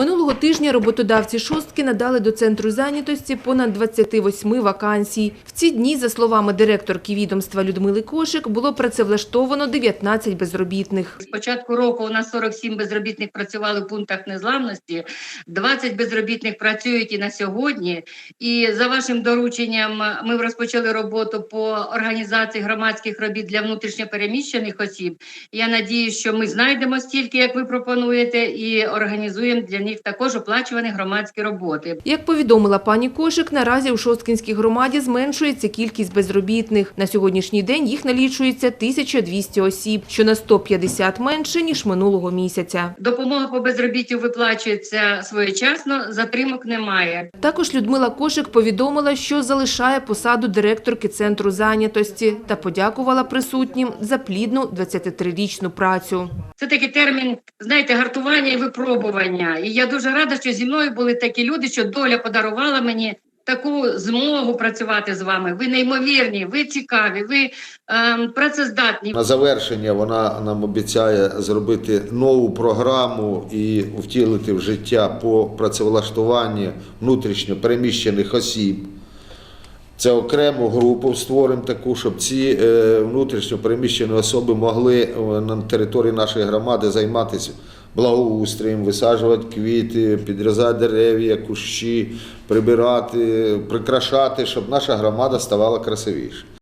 Минулого тижня роботодавці шостки надали до центру зайнятості понад 28 вакансій. В ці дні, за словами директорки відомства Людмили Кошик, було працевлаштовано 19 безробітних. З початку року у нас 47 безробітних працювали в пунктах незламності, 20 безробітних працюють і на сьогодні. І за вашим дорученням ми розпочали роботу по організації громадських робіт для внутрішньопереміщених осіб. Я надію, що ми знайдемо стільки, як ви пропонуєте, і організуємо для них також оплачувані громадські роботи. Як повідомила пані Кошик, наразі у Шосткинській громаді зменшується кількість безробітних. На сьогоднішній день їх налічується 1200 осіб, що на 150 менше, ніж минулого місяця. Допомога по безробіттю виплачується своєчасно, затримок немає. Також Людмила Кошик повідомила, що залишає посаду директорки центру зайнятості та подякувала присутнім за плідну 23-річну працю. Це такий термін, знаєте, гартування і випробування. І я дуже рада, що зі мною були такі люди, що доля подарувала мені таку змогу працювати з вами. Ви неймовірні, ви цікаві, ви ем, працездатні. На завершення вона нам обіцяє зробити нову програму і втілити в життя по працевлаштуванню внутрішньо переміщених осіб. Це окрему групу створимо таку, щоб ці е, внутрішньо переміщені особи могли е, на території нашої громади займатися благоустроєм, висаджувати квіти, підрізати дерев'я, кущі, прибирати, прикрашати, щоб наша громада ставала красивіше.